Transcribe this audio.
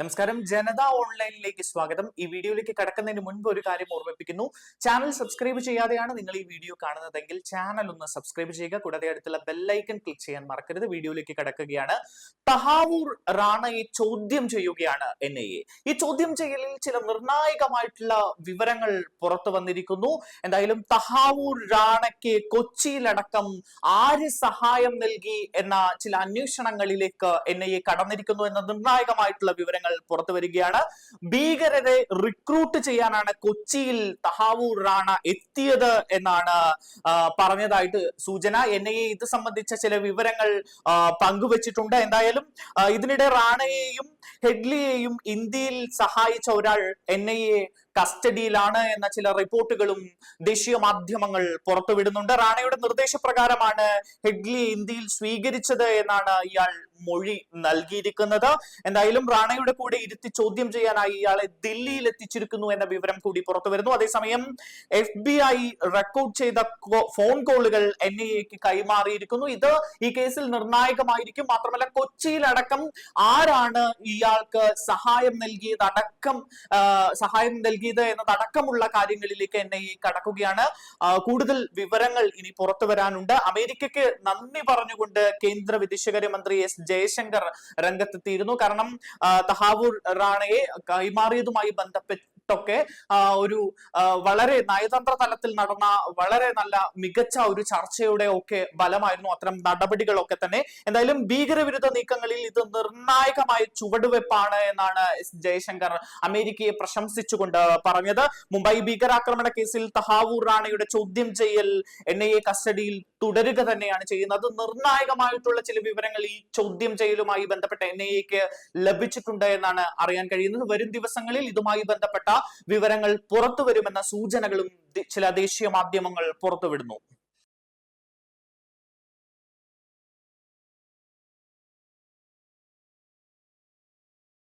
നമസ്കാരം. ജനത ഓൺലൈനിലേക്ക് സ്വാഗതം. ഈ വീഡിയോയിലേക്ക് കടക്കുന്നതിന് മുൻപ് ഒരു കാര്യം ഓർമ്മിപ്പിക്കുന്നു. ചാനൽ സബ്സ്ക്രൈബ് ചെയ്യാതെയാണ് നിങ്ങൾ ഈ വീഡിയോ കാണുന്നതെങ്കിൽ ചാനൽ ഒന്ന് സബ്സ്ക്രൈബ് ചെയ്യുക. കൂടാതെ അടുത്തുള്ള ബെല്ലൈക്കൺ ക്ലിക്ക് ചെയ്യാൻ മറക്കരുത്. വീഡിയോയിലേക്ക് കടക്കുകയാണ്. തഹാവൂർ റാണയെ ചോദ്യം ചെയ്യുകയാണ് എൻ ഈ ചോദ്യം ചെയ്യലിൽ ചില നിർണായകമായിട്ടുള്ള വിവരങ്ങൾ പുറത്തു വന്നിരിക്കുന്നു. എന്തായാലും തഹാവൂർ റാണയ്ക്ക് കൊച്ചിയിലടക്കം ആര് സഹായം നൽകി എന്ന ചില അന്വേഷണങ്ങളിലേക്ക് എൻ കടന്നിരിക്കുന്നു എന്ന നിർണായകമായിട്ടുള്ള വിവരങ്ങൾ പുറത്തു വരികയാണ്. ഭീകരരെ റിക്രൂട്ട് ചെയ്യാനാണ് കൊച്ചിയിൽ തഹാവൂർ റാണ എത്തിയത് എന്നാണ് പറഞ്ഞതായിട്ട് സൂചന. എൻ ഐ ഇത് സംബന്ധിച്ച ചില വിവരങ്ങൾ പങ്കുവച്ചിട്ടുണ്ട്. എന്തായാലും ഇതിനിടെ റാണയെയും ഹെഡ്ലിയെയും ഇന്ത്യയിൽ സഹായിച്ച ഒരാൾ എൻ ഐ എ കസ്റ്റഡിയിലാണ് എന്ന ചില റിപ്പോർട്ടുകളും ദേശീയ മാധ്യമങ്ങൾ പുറത്തുവിടുന്നുണ്ട്. റാണയുടെ നിർദ്ദേശപ്രകാരമാണ് ഹെഡ്ലി ഇന്ത്യയിൽ സ്വീകരിച്ചത് എന്നാണ് ഇയാൾ മൊഴി നൽകിയിരിക്കുന്നത്. എന്തായാലും റാണയുടെ കൂടെ ഇരുത്തി ചോദ്യം ചെയ്യാനായി ഇയാളെ ദില്ലിയിൽ എത്തിച്ചിരിക്കുന്നു എന്ന വിവരം കൂടി പുറത്തു വരുന്നു അതേസമയം എഫ് ബി ഐ റെക്കോർഡ് ചെയ്ത ഫോൺ കോളുകൾ എൻ ഐ എക്ക് കൈമാറിയിരിക്കുന്നു. ഇത് ഈ കേസിൽ നിർണായകമായിരിക്കും. മാത്രമല്ല കൊച്ചിയിലടക്കം ആരാണ് ഇയാൾക്ക് സഹായം നൽകിയത് അടക്കം സഹായം നൽകിയത് എന്നതടക്കമുള്ള കാര്യങ്ങളിലേക്ക് എൻ ഐ എ കടക്കുകയാണ് കൂടുതൽ വിവരങ്ങൾ ഇനി പുറത്തു വരാനുണ്ട്. അമേരിക്കയ്ക്ക് നന്ദി പറഞ്ഞുകൊണ്ട് കേന്ദ്ര വിദേശകാര്യമന്ത്രി എസ് ജയശങ്കർ രംഗത്തെത്തിയിരുന്നു. കാരണം തഹാവൂർ റാണയെ കൈമാറിയതുമായി ബന്ധപ്പെട്ടൊക്കെ ആ, ഒരു വളരെ നയതന്ത്ര തലത്തിൽ നടന്ന വളരെ നല്ല മികച്ച ഒരു ചർച്ചയുടെ ഒക്കെ ഫലമായിരുന്നു അത്തരം നടപടികളൊക്കെ തന്നെ. എന്തായാലും ഭീകരവിരുദ്ധ നീക്കങ്ങളിൽ ഇത് നിർണായകമായ ചുവടുവെപ്പാണ് എന്നാണ് ജയശങ്കർ അമേരിക്കയെ പ്രശംസിച്ചുകൊണ്ട് പറഞ്ഞത്. മുംബൈ ഭീകരാക്രമണ കേസിൽ തഹാവൂർ റാണയുടെ ചോദ്യം ചെയ്യൽ എൻ ഐ എ കസ്റ്റഡിയിൽ തുടരുക തന്നെയാണ് ചെയ്യുന്നത്. നിർണായകമായിട്ടുള്ള ചില വിവരങ്ങൾ ഈ ചോദ്യം ചെയ്യലുമായി ബന്ധപ്പെട്ട എൻ ഐ എക്ക് ലഭിച്ചിട്ടുണ്ട് എന്നാണ് അറിയാൻ കഴിയുന്നത്. വരും ദിവസങ്ങളിൽ ഇതുമായി ബന്ധപ്പെട്ട വിവരങ്ങൾ പുറത്തു വരുമെന്ന സൂചനകളും ചില ദേശീയ മാധ്യമങ്ങൾ പുറത്തുവിടുന്നു.